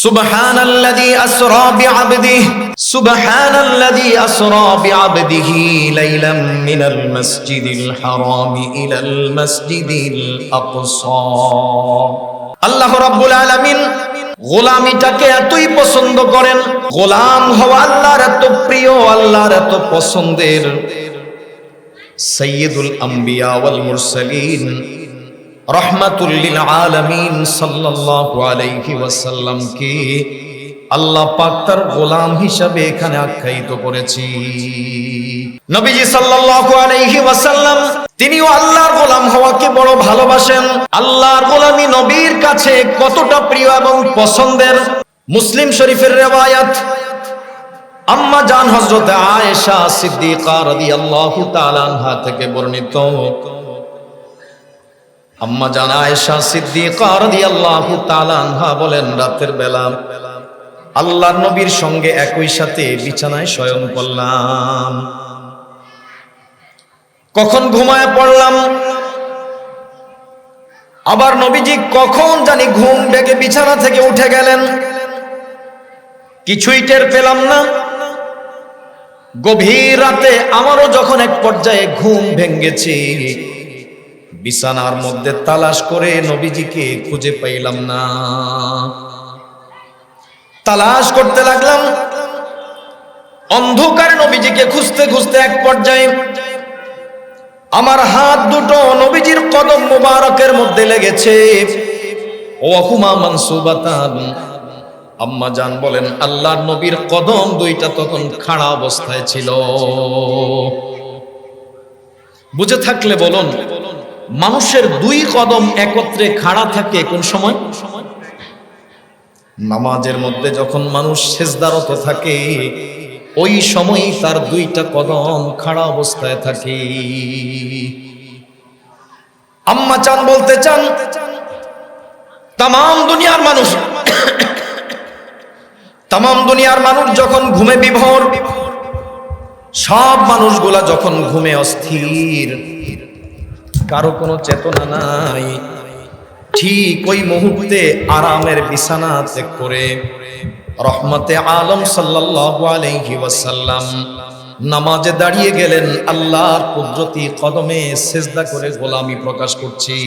سبحان الذي أسرى بعبده سبحان الذي أسرى بعبده ليلا من المسجد الحرام إلى المسجد الأقصى আল্লাহ রাব্বুল আলামিন গোলামিটাকে এতই পছন্দ করেন গোলাম হওয়া আল্লাহর এত প্রিয় আল্লাহর এত পছন্দের সৈয়দুল আম্বিয়া ওয়াল মুরসালিন রহমাতুল্লিল আলামিন গোলাম হিসাবে এখানে আখ্যায়িত করেছি। নবীজি তিনিও আল্লাহর গোলাম হওয়াকে বড় ভালোবাসেন। আল্লাহর গোলামি নবীর কাছে কতটা প্রিয় এবং পছন্দের? মুসলিম শরীফের রেওয়ায়াত। আম্মা জান আয়েশা সিদ্দিকা রাদিয়াল্লাহু তাআলা আনহা থেকে বর্ণিত। আম্মা জান আয়েশা সিদ্দিকা রাদিয়াল্লাহু তাআলা আনহা বলেন, রাতের বেলা আল্লাহর নবীর সঙ্গে একই সাথে বিছানায় শয়ন করলাম কখন ঘুমায় পড়লাম? আবার নবীজি কখন জানি ঘুম ডেকে বিছানা থেকে উঠে গেলেন। কিছুই টের পেলাম না। গভীর রাতে আমারও যখন এক পর্যায়ে ঘুম ভেঙ্গেছে বিছানার মধ্যে তালাশ করে নবীজিকে খুঁজে পাইলাম না। তালাশ করতে লাগলাম। অন্ধকারে নবীজিকে খুঁজতে খুঁজতে এক পর্যায়ে আমার হাত দুটো নবীজির কদম মুবারকের মধ্যে লেগেছে। ও হুমা মানসুবাতান। আম্মা জান বলেন, আল্লাহর নবীর কদম দুইটা তখন খাড়া অবস্থায় ছিল। বুঝে থাকলে বলুন মানুষের দুই কদম একত্রে খাড়া থাকে কোন সময়? নামাজের মধ্যে যখন মানুষ সেজদারত থাকে, ওই সময় তার দুইটা কদম খাড়া অবস্থায় থাকে। আম্মা চান বলতে চান তাম দুনিয়ার মানুষ তাম দুনিয়ার মানুষ যখন ঘুমে বিভোর, সব মানুষগুলা যখন ঘুমে অস্থির কারও কোনো চেতনা নাই। ঠিক ওই মুহূর্তে আরামের বিছানা ত্যাগ করে রহমতে আলম সাল্লাল্লাহু নামাজে দাঁড়িয়ে গেলেন, আল্লাহর কুদরতি কদমে সেজদা করে গোলামি প্রকাশ করছি।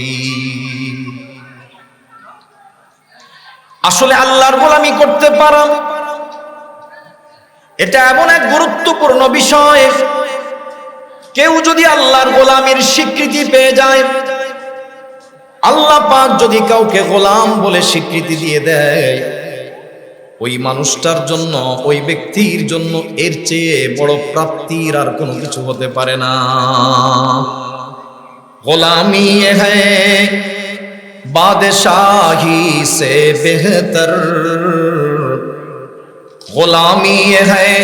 আসলে আল্লাহর গোলামি করতে পারা, এটা এমন এক গুরুত্বপূর্ণ বিষয় কেউ যদি আল্লাহর গোলামের স্বীকৃতি পেয়ে যায়, আল্লাহ পাক যদি কাউকে গোলাম বলে স্বীকৃতি দিয়ে দেয়, ওই মানুষটার জন্য, ওই ব্যক্তির জন্য এর চেয়ে বড় প্রাপ্তির আর কোনো কিছু হতে পারে না। গোলামি হ্যায় বাদশাহী সে বেহতর। গোলামি হ্যায়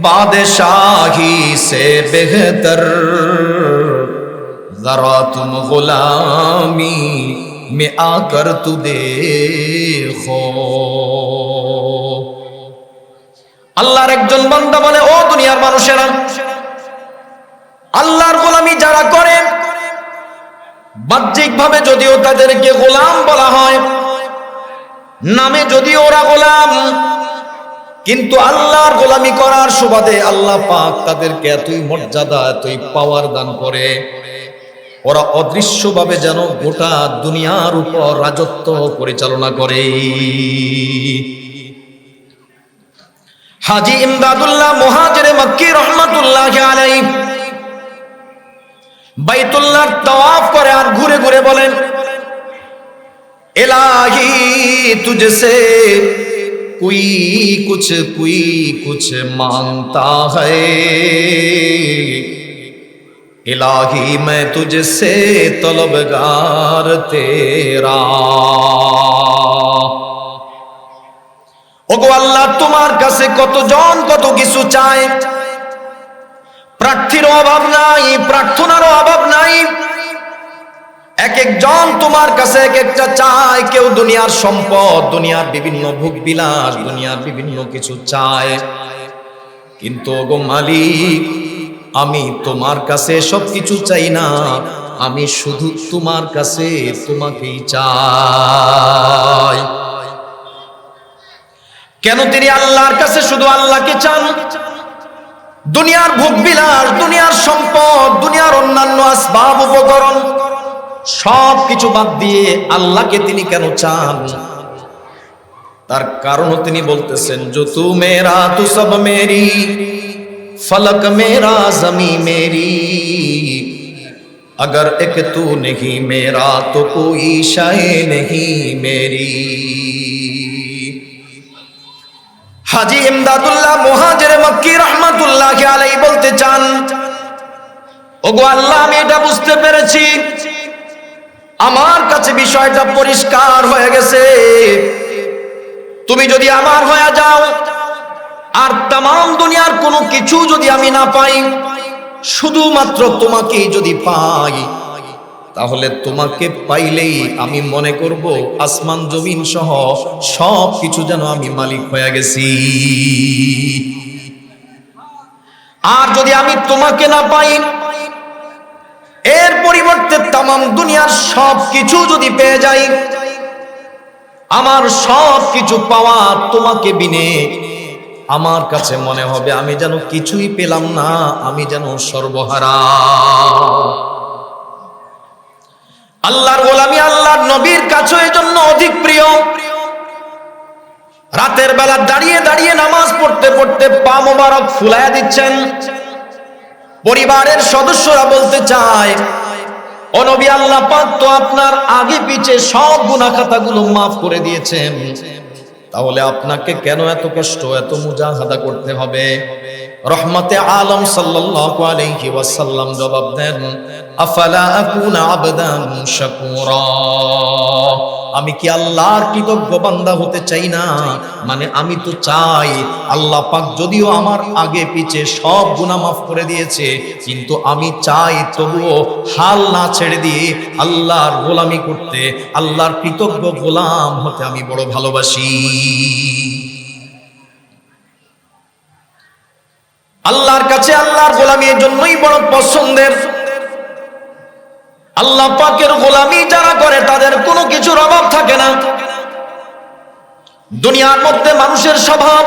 बादशाही से बेहतर जरा तुम गुलामी में आकर तू देखो আল্লাহর একজন বান্দা বলে ও দুনিয়ার মানুষেরা আল্লাহর গোলামি যারা করে বাহ্যিক ভাবে যদিও তাদেরকে গোলাম বলা হয় নামে যদিও ওরা গোলাম কিন্তু আল্লাহর গোলামি করার সুবাদে আল্লাহ পাক তাদেরকে এতই মর্যাদা, এতই পাওয়ার দান করে। ওরা অদৃশ্যভাবে যেন গোটা দুনিয়ার উপর রাজত্ব পরিচালনা করে। হাজি ইমদাদুল্লাহ মহাজরে মক্কি রহমাতুল্লাহ বাইতুল্লাহ তওয়াফ করে আর ঘুরে ঘুরে বলেন, এলাহি তুজে कोई कुछ कोई कुछ मांगता है इलाही मैं तुझसे तलबगार तेरा ওগো আল্লাহ তোমার কাছে কতজন কত কিছু চায় প্রার্থীর অভাব নাই প্রার্থনার অভাব নাই এক একজন তোমার কাছে এক একটা চায় কেউ দুনিয়ার সম্পদ, দুনিয়ার বিভিন্ন ভোগ বিলাস, দুনিয়ার বিভিন্ন কিছু চায়। কিন্তু গো মালিক, আমি তোমার কাছে সব কিছু চাই না। আমি শুধু তোমার কাছে তোমাকেই চাই। কেন তিনি আল্লাহর কাছে শুধু আল্লাহকে চান? দুনিয়ার ভোগ বিলাস, দুনিয়ার সম্পদ, দুনিয়ার অন্যান্য আসবাব, উপকরণ। সব কিছু বাদ দিয়ে আল্লাহকে তিনি কেন চান তার কারণও তিনি বলতেছেন जो तू मेरा तू सब मेरी फलक मेरा जमी मेरी अगर एक तू नहीं मेरा तो कोई शय नहीं मेरी হাজি ইমদাদুল্লাহ মুহাজির মক্কি রহমাতুল্লাহ আলাই বলতে চান ওগো আল্লাহ আমি এটা বুঝতে পেরেছি আমার কাছে বিষয়টা পরিষ্কার হয়ে গেছে। তুমি যদি আমার হয়ে যাও, আর তাম দুনিয়ার কোনো কিছু যদি আমি না পাই, শুধুমাত্র তোমাকেই যদি পাই, তাহলে তোমাকে পাইলেই আমি মনে করব আসমান, জমিন সহ সব কিছু যেন আমি মালিক হয়ে গেছি। আর যদি আমি তোমাকে না পাই এর পরিবর্তে তাম দুনিয়ার সব কিছু যদি পেয়ে যাই, আমার সব কিছু পাওয়া তোমাকে বিনে। আমার কাছে মনে হবে, আমি যেন কিছুই পেলাম না, আমি যেন সর্বহারা। আল্লাহর গোলামি আল্লাহর নবীর কাছে এই জন্য অধিক প্রিয়। রাতের বেলা দাঁড়িয়ে দাঁড়িয়ে নামাজ পড়তে পড়তে পা মোবারক ফুলায়া দিচ্ছেন। পরিবারের সদস্যরা বলতে চায়, ও নবী আল্লাহ পাক তো আপনার আগে পিছে সব গুনাহ খাতাগুলো মাফ করে দিয়েছেন। তাহলে আপনাকে কেন এত কষ্ট, এত মুজাহাদা করতে হবে? রহমতে আলম সাল্লাল্লাহু আলাইহি ওয়াসাল্লাম জবাব দেন, আফালা আকুনা আবদান শাকুরা? আমি কি আল্লাহর কৃতজ্ঞ বান্দা হতে চাই না? মানে আমি তো চাই, আল্লাহ পাক যদিও আমার আগে পিছে সব গুনাহ মাফ করে দিয়েছে, কিন্তু আমি চাই তবুও হাল না ছেড়ে দিয়ে আল্লাহর গোলামি করতে, আল্লাহর কৃতজ্ঞ গোলাম হতে আমি বড় ভালোবাসি। আল্লাহর কাছে আল্লাহর গোলামি এর জন্যই বড় পছন্দের। আল্লাহ পাকের গোলামি যারা করে তাদের কোনো কিছুর অভাব থাকে না। দুনিয়ার মধ্যে মানুষের স্বভাব।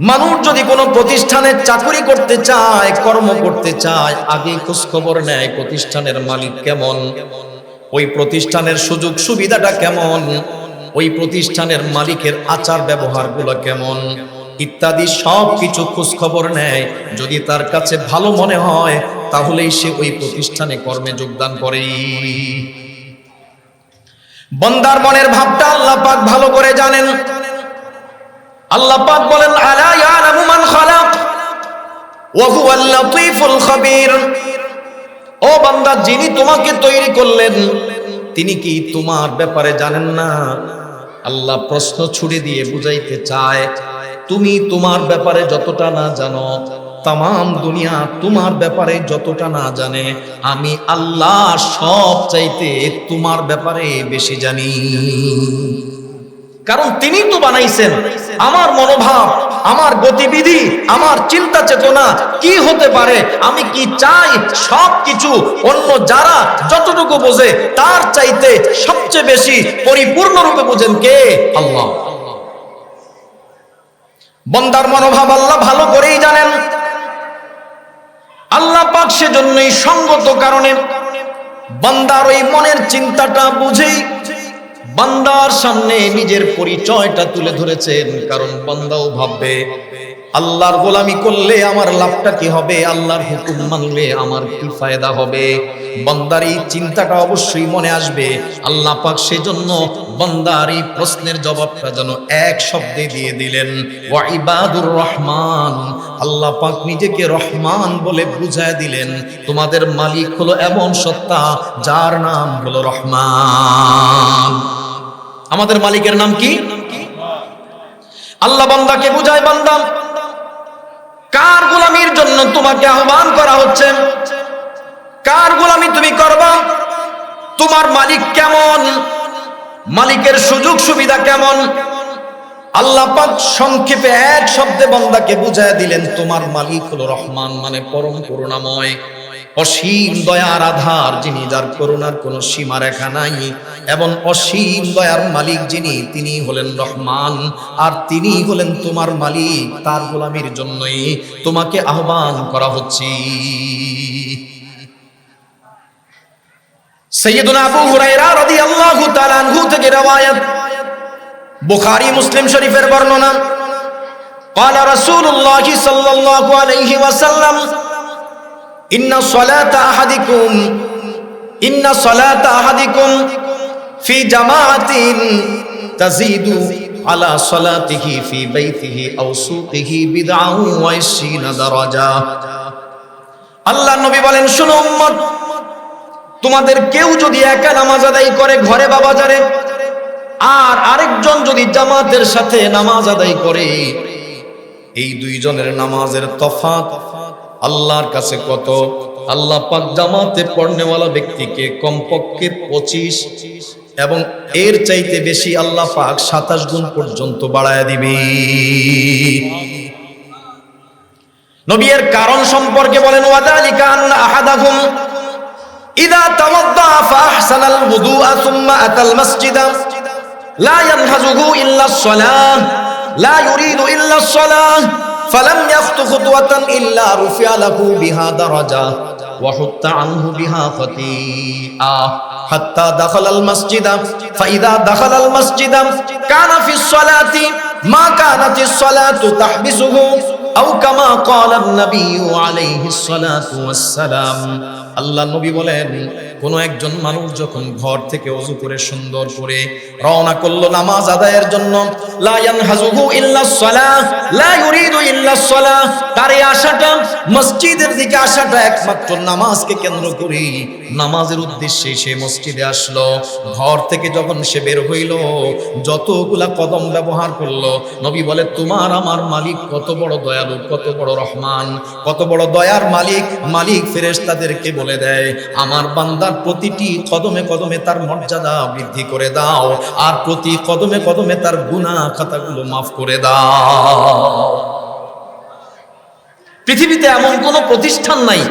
মানুষ যদি কোনো প্রতিষ্ঠানে চাকরি করতে চায়, কর্ম করতে চায়, আগে খোঁজ খবর নেয় প্রতিষ্ঠানের মালিক কেমন, ওই প্রতিষ্ঠানের সুযোগ সুবিধাটা কেমন, ওই প্রতিষ্ঠানের মালিকের আচার ব্যবহারগুলো কেমন, ইত্যাদি সব কিছু খোঁজ খবর নেয়। যদি তার কাছে ভালো মনে হয়, তাহলেই সে ওই প্রতিষ্ঠানে কর্মে যোগদান করে বন্দার মনের ভাবটা আল্লাহ পাক ভালো করে জানেন। আল্লাহ পাক বলেন, আলা ইয়ালামু মান খালাক? ওয়া হুয়াল লাতীফুল খাবীর। ও বান্দা, যিনি তোমাকে তৈরি করলেন, তিনি কি তোমার ব্যাপারে জানেন না? আল্লাহ প্রশ্ন ছুড়ে দিয়ে বুঝাইতে চায়, তুমি তোমার ব্যাপারে যতটা না জানো তাম দুনিয়া তোমার ব্যাপারে যতটা না জানে, আমি আল্লাহ সব চাইতে তোমার ব্যাপারে বেশি জানি। কারণ তিনি তো বানাইছেন। আমার মনোভাব, আমার গতিবিধি, আমার চিন্তা চেতনা কি হতে পারে, আমি কি চাই সব কিছু অন্য যারা যতটুকু বোঝে, তার চাইতে সবচেয়ে বেশি পরিপূর্ণরূপে বোঝেন কে? আল্লাহ। বন্দার মনোভাব আল্লাহ ভালো করেই জানেন। আল্লাহ পাক সেজন্যই সঙ্গত কারণে বান্দার ওই মনের চিন্তাটা বুঝেই বান্দার সামনে নিজের পরিচয়টা তুলে ধরেছেন, কারণ বান্দাও ভাববে আল্লাহর গোলামি করলে আমার লাভটা কি হবে? আল্লাহর হুকুম মানলে আমার কি ফায়দা হবে? বান্দার এই চিন্তাটা অবশ্যই মনে আসবে। আল্লাহ পাক সেজন্য বান্দার এই প্রশ্নের জবাবটা যেন এক শব্দে দিয়ে দিলেন। ওয়া ইবাদুর রহমান। আল্লাহ পাক নিজেকে রহমান বলে বুঝায় দিলেন। তোমাদের মালিক হলো এমন সত্তা যার নাম হলো রহমান। আমাদের মালিকের নাম কি? আল্লাহ বান্দাকে বুঝায় বান্দা। কার গোলামির জন্য তোমাকে আহ্বান করা হচ্ছে? কার গোলামি তুমি করবা? তোমার মালিক কেমন? মালিকের সুযোগ সুবিধা কেমন? আল্লাহ পাক সংক্ষেপে এক শব্দে বন্দাকে বুঝায় দিলেন, তোমার মালিক হলো রহমান মানে পরম করুণাময়। অসীম দয়ার আধার যিনি যার করুণার কোনো সীমা রেখা নাই এবং অসীম দয়ার মালিক যিনি তিনি হলেন রহমান আর তিনি হলেন তোমার মালিক তার গোলামির জন্যই তোমাকে আহ্বান করা হচ্ছে সৈয়দুনা আবু হুরায়রা রাদিয়াল্লাহু তাআলা আনহু থেকে রওয়ায়াত বুখারী মুসলিম শরীফের বর্ণনা قال رسول الله صلى الله عليه وسلم ইন্না সলাতা আহাদিকুম, ইন্না সলাতা আহাদিকুম ফি জামাতিন তাজিদু আলা সলাতিহি ফি বাইতিহি আও সুকিহি বিদআউ ওয়া 20 দারাজা। আল্লাহ নবী বলেন, শোনো উম্মত, তোমাদের কেউ যদি একা নামাজ আদায় করে ঘরে বা বাজারে, আর আরেকজন যদি জামাতের সাথে নামাজ আদায় করে, এই দুইজনের নামাজের তফাত আল্লাহর কাছে কত? আল্লাহ পাক জামাতে পড়নেওয়ালা ব্যক্তিকে কমপক্ষে পঁচিশ এবং এর চাইতে বেশি আল্লাহ পাক সাতাশ গুণ পর্যন্ত বাড়ায় দিবে। নবীর কারণ সম্পর্কে বলেন, ওয়াদালিকা আন্না আহাদাহুম ইদা তাওয়াদ্দা ফাহসানাল ওযুআ সুম্মা আতাল মাসজিদা। লা ইয়ানহাজুহু ইল্লা আস-সালাহ লা ইউরিদু ইল্লা আস-সালাহ فلم يخط خطوة إلا رفع له بها درجة وحط عنه بها خطيئة حتى دخل المسجد فإذا دخل المسجد كان في الصلاة ما كانت الصلاة تحبسه আও কামা আলাইহি সালাতু ওয়াসসালাম। আল্লাহ নবী বলেন, কোন একজন মানুষ যখন ঘর থেকে অজু করে, সুন্দর করে রওনা করল নামাজ আদায়ের জন্য ইল্লা সালাহ, লা ইউরিদু ইল্লা সালাহ আশাটা, মসজিদের দিকে আশাটা একমাত্র নামাজকে কেন্দ্র করে নামাজের উদ্দেশ্যে সে মসজিদে আসলো। ঘর থেকে যখন সে বের হইল, যতগুলা কদম ব্যবহার করল, নবী বলে, তোমার আমার মালিক কত বড় দয়া দয়ালু কত বড় রহমান, কত বড় দয়ার মালিক মালিক ফেরেশতাদেরকে বলে দেয়, আমার বান্দার প্রতিটি কদমে কদমে তার মর্যাদা বৃদ্ধি করে দাও, আর প্রতি কদমে কদমে তার গুনাহ খাতাগুলো মাফ করে দাও। পৃথিবীতে এমন কোন প্রতিষ্ঠান নাই,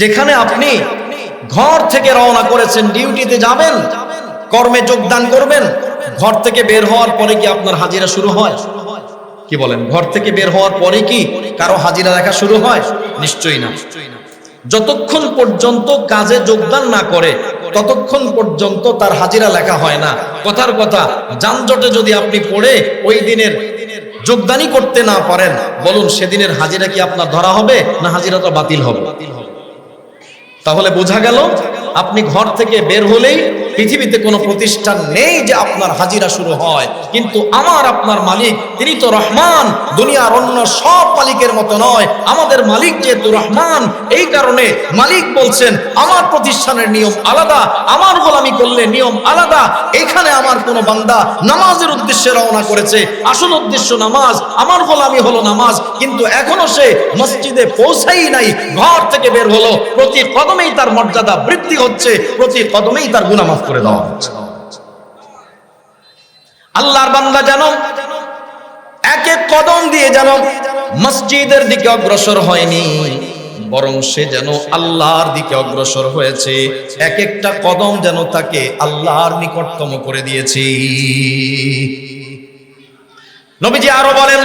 যেখানে আপনি ঘর থেকে রওনা করেছেন, ডিউটিতে যাবেন, কর্মে যোগদান করবেন, ঘর থেকে বের হওয়ার পরে কি আপনার হাজিরা শুরু হয়? কি বলেন, ঘর থেকে বের হওয়ার পরে কি কারও হাজিরা দেখা শুরু হয়? নিশ্চয়ই না। যতক্ষণ পর্যন্ত কাজে যোগদান না করে, ততক্ষণ পর্যন্ত তার হাজিরা লেখা হয় না। কথার কথা, যানজটে যদি আপনি পড়ে, ওই দিনের যোগদানই করতে না পারেন, বলুন সেদিনের হাজিরা কি আপনার ধরা হবে না হাজিরাটা বাতিল হবে? তাহলে বোঝা গেল আপনি ঘর থেকে বের হলেই পৃথিবীতে কোনো প্রতিষ্ঠান নেই যে আপনার হাজিরা শুরু হয়। কিন্তু আমার, আপনার মালিক, তিনি তো রহমান। দুনিয়ার অন্য সব মালিকের মতো নয়। আমাদের মালিক যেহেতু রহমান, এই কারণে মালিক বলছেন, আমার প্রতিষ্ঠানের নিয়ম আলাদা, আমার গোলামি করলে নিয়ম আলাদা। এখানে আমার কোনো বান্দা নামাজের উদ্দেশ্যে রওনা করেছে। আসল উদ্দেশ্য নামাজ, আমার গোলামি হলো নামাজ। কিন্তু এখনও সে মসজিদে পৌঁছাই নাই, ঘর থেকে বের হলো। প্রতি কদমেই তার মর্যাদা বৃদ্ধি হচ্ছে, প্রতি কদমেই তার গুনাহ মাফ করে দেওয়া হচ্ছে। আল্লাহর বান্দা যেন এক এক কদম দিয়ে যেন মসজিদের দিকে অগ্রসর হয়নি, বরং সে যেন আল্লাহর দিকে অগ্রসর হয়েছে। এক একটা কদম যেন তাকে আল্লাহর নিকটতম করে দিয়েছে। নবীজি আরও বলেন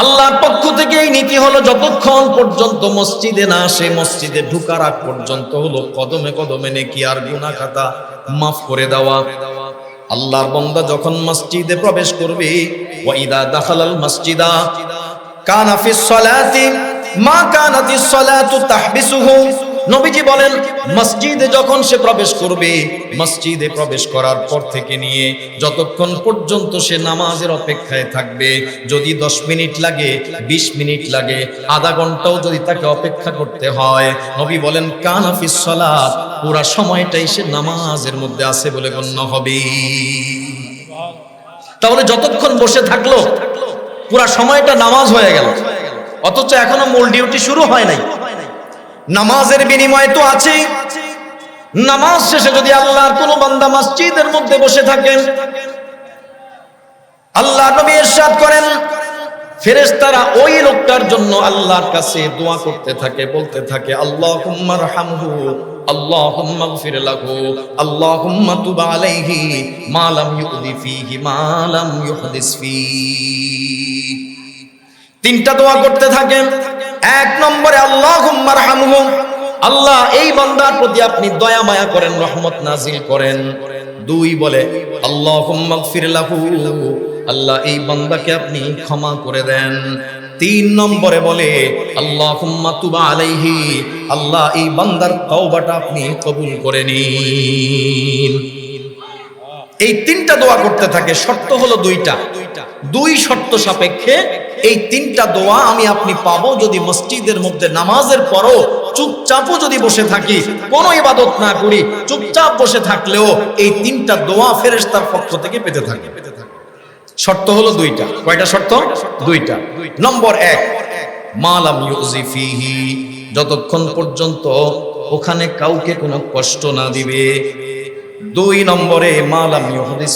আল্লাহর পক্ষ থেকে এই নীতি হলো, যতক্ষণ পর্যন্ত মসজিদে না আসে, মসজিদে ঢুকার আগ পর্যন্ত হলো কদমে কদমে নেকি আর গুনাহ খাতা মাফ করে দেওয়া। আল্লাহর বন্দা যখন মসজিদে প্রবেশ করবে, ওয়াইদা দাখালাল মসজিদা, কানা ফিস সালাতি, মা কানাতিস সালাতু তাহবিসুহু। নবীজি বলেন, মসজিদে যখন সে প্রবেশ করবে, মসজিদে প্রবেশ করার পর থেকে নিয়ে যতক্ষণ পর্যন্ত সে নামাজের অপেক্ষায় থাকবে, যদি দশ মিনিট লাগে ২০ মিনিট লাগে, আধা ঘন্টাও যদি তাকে অপেক্ষা করতে হয়, নবী বলেন কানাফিস সালাত পুরা সময়টাই সে নামাজের মধ্যে আছে বলে গণ্য হবে। তাহলে যতক্ষণ বসে থাকল, পুরা সময়টা নামাজ হয়ে গেল। অথচ এখনও মূল ডিউটি শুরু হয় নাই। নামাজের বিনিময় তো আছে। নামাজ শেষে যদি আল্লাহর কোন বান্দা মসজিদের মধ্যে বসে থাকেন আল্লাহ নবী ইরশাদ করেন, ফেরেশতারা ওই লোকটার জন্য আল্লাহর কাছে দোয়া করতে থাকে, বলতে থাকে, আল্লাহুম্মা রহমহু আল্লাহুম্মা গফির লাহু, আল্লাহুম্মা তুব আলাইহি, মা লাম ইউদি ফীহি, মা লাম ইউহদিস ফীহি তিনটা দোয়া করতে থাকেন এক নম্বরে আল্লাহুম্মা রহমহু আল্লাহ এই বান্দার প্রতি আপনি দয়া মায়া করেন, রহমত নাজিল করেন। দুই বলে, আল্লাহুম্মা গফির লাহু। আল্লাহ এই বান্দাকে আপনি ক্ষমা করে দেন। তিন নম্বরে বলে আল্লাহ তুবা আলাইহি। আল্লাহ এই বান্দার তওবাটা আপনি কবুল করে নিন। এই তিনটা দোয়া করতে থাকে, শর্ত হলো দুইটা। দুই শর্ত সাপেক্ষে এই তিনটা দোয়া আমি আপনি পাবো যদি মসজিদের মধ্যে নামাজের পরও চুপচাপও যদি বসে থাকি, কোনো ইবাদত না করি, চুপচাপ বসে থাকলেও এই তিনটা দোয়া ফেরেশতার পক্ষ থেকে পেতে থাকে। শর্ত হলো দুইটা। কয়টা শর্ত? দুইটা। নম্বর এক, মালাম ইউজি ফিহি, যতক্ষণ পর্যন্ত ওখানে কাউকে কোনো কষ্ট না দিবে দুই নম্বরে মালাম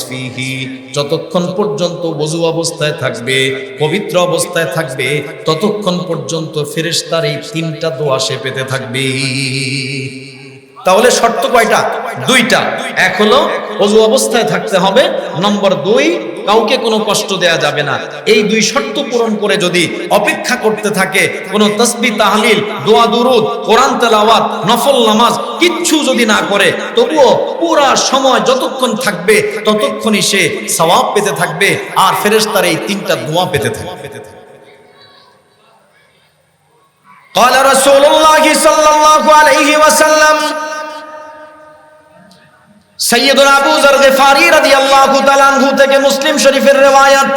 ফিহি যতক্ষণ পর্যন্ত বজু অবস্থায় থাকবে, পবিত্র অবস্থায় থাকবে, ততক্ষণ পর্যন্ত ফেরেস্তার এই তিনটা দোয়া সে পেতে থাকবে। তাহলে শর্ত কয়টা? দুইটা। এক হলো অজু অবস্থায় থাকতে হবে। নম্বর দুই, কাউকে কোনো কষ্ট দেয়া যাবে না। এই দুই শর্ত পূরণ করে যদি অপেক্ষা করতে থাকে, কোনো তসবি তাহলিল, দোয়া দুরুদ, কোরআন তেলাওয়াত, নফল নামাজ, কিচ্ছু যদি না করে, তবুও পুরা সময় যতক্ষণ থাকবে, ততক্ষণই সে সওয়াব পেতে থাকবে, আর ফেরেশতার এই তিনটা দোয়া পেতে থাকবে। قال رسول الله صلى الله عليه وسلم সৈয়দুল আবু যর গফারি রাদিয়াল্লাহু তাআলা আনহু থেকে মুসলিম শরীফের riwayat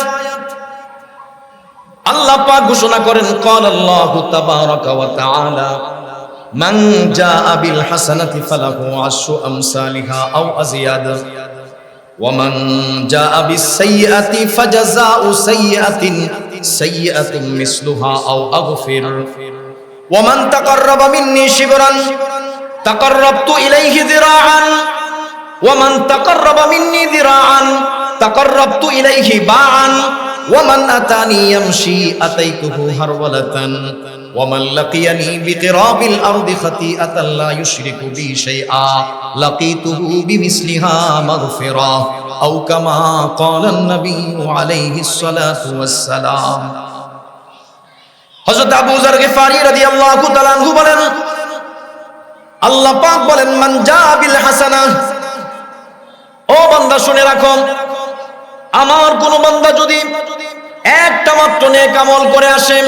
আল্লাহ পাক ঘোষণা করেন قال الله تبارك وتعالى من جاء بالحسنة فله عشر أمثالها أو أزيد ومن جاء بالسيئة فجزاء سيئة سيئة مثلها أو أغفر ومن تقرب مني شبرا تقربت إليه ذراعا ومن تقرب مني ذراعا تقربت إليه باعا ومن أتاني يمشي أتيته هرولة ومن لقيني بقراب الأرض خطيئة لا يشرك بي شيئا لقيته بمثلها مغفرة أو كما قال النبي عليه الصلاة والسلام হযরত আবু যর গিফারি রাদিয়াল্লাহু তাআলা আনহু বলেন, আল্লাহ পাক বলেন, মান জা বিল হাসানা ও বান্দা, শুনে রাখো, আমার কোন বান্দা যদি একটা মাত্র নেক আমল করে আসে,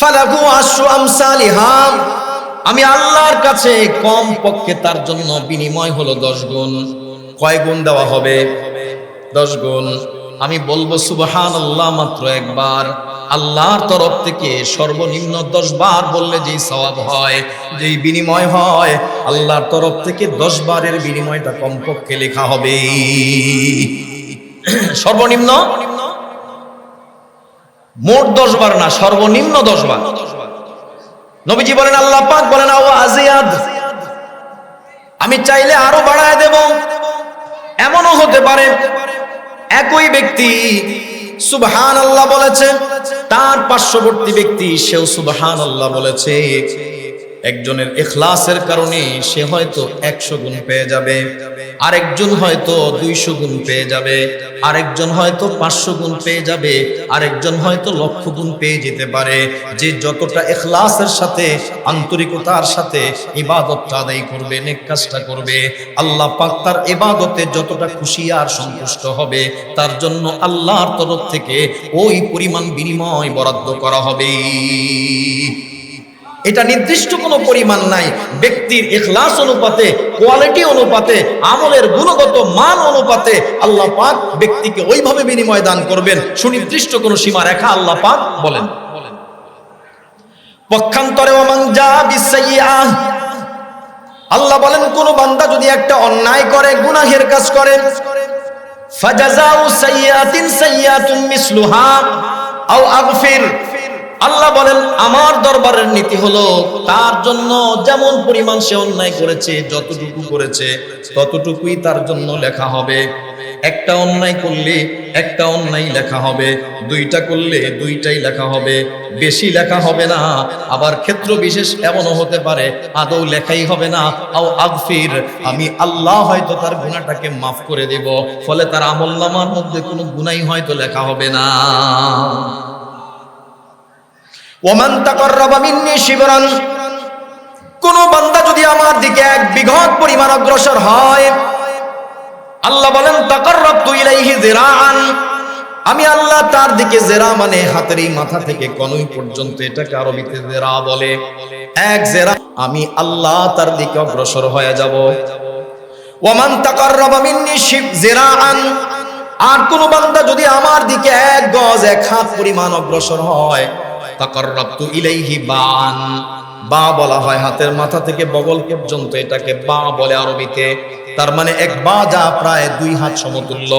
ফালাহু আশরু আমসালিহা, আমি আল্লাহর কাছে কম পক্ষে তার জন্য বিনিময় হলো দশ গুণ। কয় গুণ দেওয়া হবে? দশ গুণ। আমি বলব সুবহান আল্লাহ মাত্র একবার। আল্লাহর তরফ থেকে সর্বনিম্ন দশ বার বললে যেই সওয়াব হয়, যেই বিনিময় হয়, আল্লাহর তরফ থেকে দশ বারের বিনিময়টা কমপক্ষে লেখা হবে। সর্বনিম্ন? মোট দশ বার না, সর্বনিম্ন দশ বার। নবীজি বলেন, আল্লাহ পাক বলেন আও আজিয়াদ আমি চাইলে আরও বাড়ায় দেব। এমনও হতে পারে, একই ব্যক্তি সুবহান আল্লাহ বলেছে। তার পার্শ্ববর্তী ব্যক্তি সেও সুবহান আল্লাহ বলেছে। একজনের এখলাসের কারণে সে হয়তো একশো গুণ পেয়ে যাবে, আরেকজন হয়তো দুইশো গুণ পেয়ে যাবে, আরেকজন হয়তো পাঁচশো গুণ পেয়ে যাবে, আরেকজন হয়তো লক্ষ গুণ পেয়ে যেতে পারে। যে যতটা এখলাসের সাথে, আন্তরিকতার সাথে ইবাদতটা আদায় করবে, নেক কাজটা করবে, আল্লাহ পাক তার ইবাদতে যতটা খুশি আর সন্তুষ্ট হবে, তার জন্য আল্লাহর তরফ থেকে ওই পরিমাণ বিনিময় বরাদ্দ করা হবে এটা নির্দিষ্ট কোনো পরিমাণ নাই। ব্যক্তির ইখলাস অনুপাতে, কোয়ালিটি অনুপাতে, আমলের গুণগত মান অনুপাতে আল্লাহ পাক ব্যক্তিকে ওইভাবে বিনিময় দান করবেন। সুনির্দিষ্ট কোনো সীমা রেখা আল্লাহ পাক বলেন। পক্ষান্তরে আল্লাহ বলেন, কোন বান্দা যদি একটা অন্যায় করে, গুনাহের কাজ করে, ফাজাজাউ সাইয়্যাতিন সাইয়্যাতুন মিসলুহা, আও আগফির আল্লাহ বলেন, আমার দরবারের নীতি হলো, তার জন্য যেমন পরিমাণ সে অন্যায় করেছে, যতটুকু করেছে, ততটুকুই তার জন্য লেখা হবে। একটা অন্যায় করলে একটা অন্যায় লেখা হবে, দুইটা করলে দুইটাই লেখা হবে, বেশি লেখা হবে না, আবার ক্ষেত্র বিশেষ এমনও হতে পারে, আদৌ লেখাই হবে না, আও আগফির, আমি আল্লাহ হয়তো তার গুণাটাকে মাফ করে দেব, ফলে তার আমল নামার মধ্যে কোনো গুণাই হয়তো লেখা হবে না। ওমান তাকাররাবা মিন্নি শিবরান। কোন বান্দা যদি আমার দিকে এক বিঘত পরিমাণ অগ্রসর হয়, আল্লাহ বলেন, তাকাররাবতু ইলাইহি যিরাআন। আমি আল্লাহ তার দিকে জেরা মানে হাতের এই মাথা থেকে কনুই পর্যন্ত এটাকে আরবিতে জেরা বলে। এক জেরা, আমি আল্লাহ তার দিকে অগ্রসর হয়ে যাব। ওমান তাকাররাবা মিন্নি শিব যিরাআন আর কোন বান্দা যদি আমার দিকে এক গজ, এক হাত পরিমাণ অগ্রসর হয় তাকাররাবতু ইলাইহি বান। বা বলা হয় হাতের মাথা থেকে বগল পর্যন্ত এটাকে বা বলে আরবিতে। তার মানে এক বা যা প্রায় দুই হাত সমতুল্য।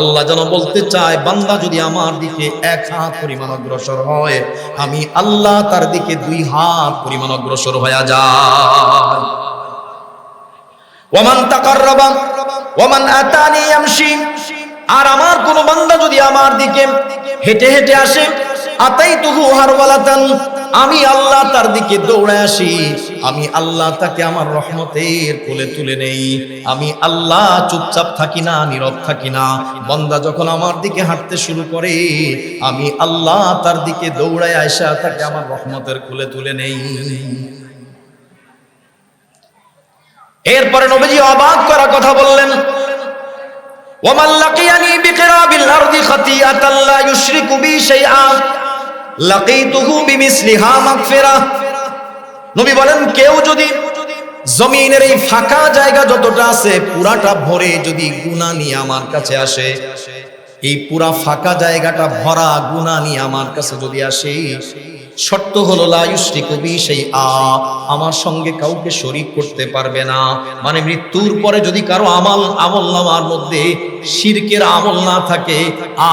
আল্লাহ যেন বলতে চায়, বান্দা যদি আমার দিকে এক হাত পরিমাণ অগ্রসর হয়, আমি আল্লাহ তার দিকে দুই হাত পরিমাণ অগ্রসর হয়ে যায় ওমান তাকাররাবা ওমান আতানি ইয়ামশি আর আমার কোন বান্দা যদি আমার দিকে হেঁটে হেঁটে আসে আতাইতুহু হারওয়ালাতান। আমি আল্লাহ তার দিকে দৌড়ে আসি। আমি আল্লাহ তাকে আমার রহমতের কোলে তুলে নেই। আমি আল্লাহ চুপচাপ থাকি না, নীরব থাকি না। বন্দা যখন আমার দিকে হাঁটতে শুরু করে, আমি আল্লাহ তার দিকে দৌড়ায় আসা তাকে আমার রহমতের কোলে তুলে নেই। এরপরে নবীজি অবাক করা কথা বললেন ওমান লাকিয়ানি বিকিরাবিল আরদি খাতিয়াতাল লা ইউশরিকু বি শাইআ? নবী বলেন, কেউ যদি জমিনের এই ফাঁকা জায়গা যতটা আছে, পুরাটা ভরে যদি গুণা নিয়ে আমার কাছে আসে, এই পুরা ফাঁকা জায়গাটা ভরা গুণা নিয়ে আমার কাছে যদি আসে শর্ত হলো লায়ুষ্টি কবি সেই আ আমার সঙ্গে কাউকে শরিক করতে পারবে না। মানে মৃত্যুর পরে যদি কারও আমল আমল নামার মধ্যে শিরকের আমল না থাকে,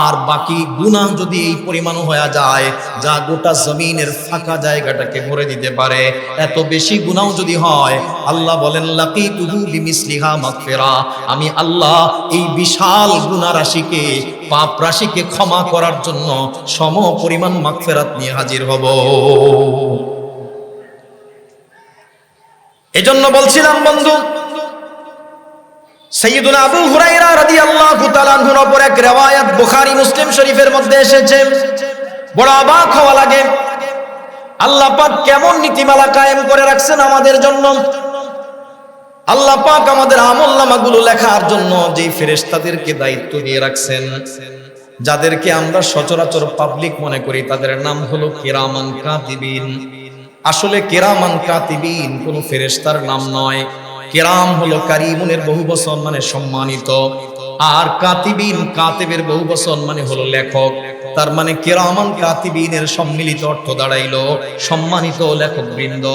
আর বাকি গুনাহ যদি এই পরিমাণ হয়ে যায়, যা গোটা জমিনের ফাঁকা জায়গাটাকে ভরে দিতে পারে। এত বেশি গুনাহ যদি হয়, আল্লাহ বলেন লাকি তুহু বিমিসলিহা মাগফিরা আমি আল্লাহ এই বিশাল গুনাহ রাশিকে, পাপ রাশিকে ক্ষমা করার জন্য সম পরিমাণ মাগফিরাত নিয়ে হাজির হব। এজন্য বলছিলাম, বন্ধু সৈয়দুল আবু হুরাইরা রাদিয়াল্লাহু তাআলা আনহুর উপর এক riwayat বুখারী মুসলিম শরীফের মধ্যে এসেছে। বড় অবাক হওয়া লাগে। আল্লাহ পাক কেমন নীতিমালা কায়েম করে রাখছেন আমাদের জন্য। আল্লাহ পাক আমাদের আমল নামাগুলো লেখার জন্য যে ফেরেশতাদেরকে দায়িত্ব দিয়ে রাখছেন। যাদেরকে আমরা সচরাচর পাবলিক মনে করি, তাদের নাম হলো কিরামান কাতিবিন। আসলে কেরামান কাতিবিন কোন ফেরেশতার নাম নয়। কেরাম হলো কারিমুনের বহু বচন মানে সম্মানিত। আর কাতিবিন কাতিবের বহু বচন মানে হলো লেখক। তার মানে কেরামান কাতিবিনের সম্মিলিত অর্থ দাঁড়াইলো সম্মানিত লেখক বৃন্দ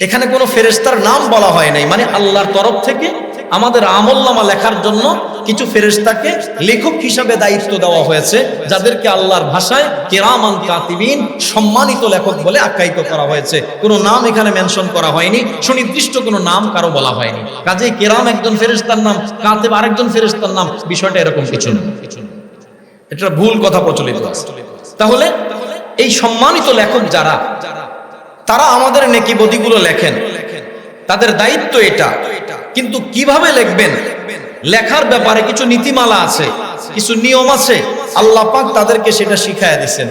এখানে কোনো ফেরেস্তার নাম বলা হয় নাই মানে আল্লাহর তরফ থেকে আমাদের আমলনামা লেখার জন্য কিছু ফেরেশতাকে লেখক হিসাবে দায়িত্ব দেওয়া হয়েছে, যাদেরকে আল্লাহর ভাষায় কেরামান কাতিবিন সম্মানিত লেখক বলে আখ্যায়িত করা হয়েছে। কোনো নাম এখানে মেনশন করা হয়নি, সুনির্দিষ্ট কোনো নাম কারও বলা হয়নি। কাজে কেরাম একজন ফেরেশতার নাম, কাতেব আরেকজন ফেরেশতার নাম, বিষয়টা এরকম কিছু না। এটা ভুল কথা প্রচলিত তাহলে এই সম্মানিত লেখক যারা, তারা আমাদের নেকি বদিগুলো লেখেন। তাদের দায়িত্ব এটা। কিন্তু কীভাবে লিখবেন? লেখার ব্যাপারে কিছু নীতিমালা আছে, কিছু নিয়ম আছে। আল্লাহ পাক তাদেরকে সেটা শিখায় দিয়েছেন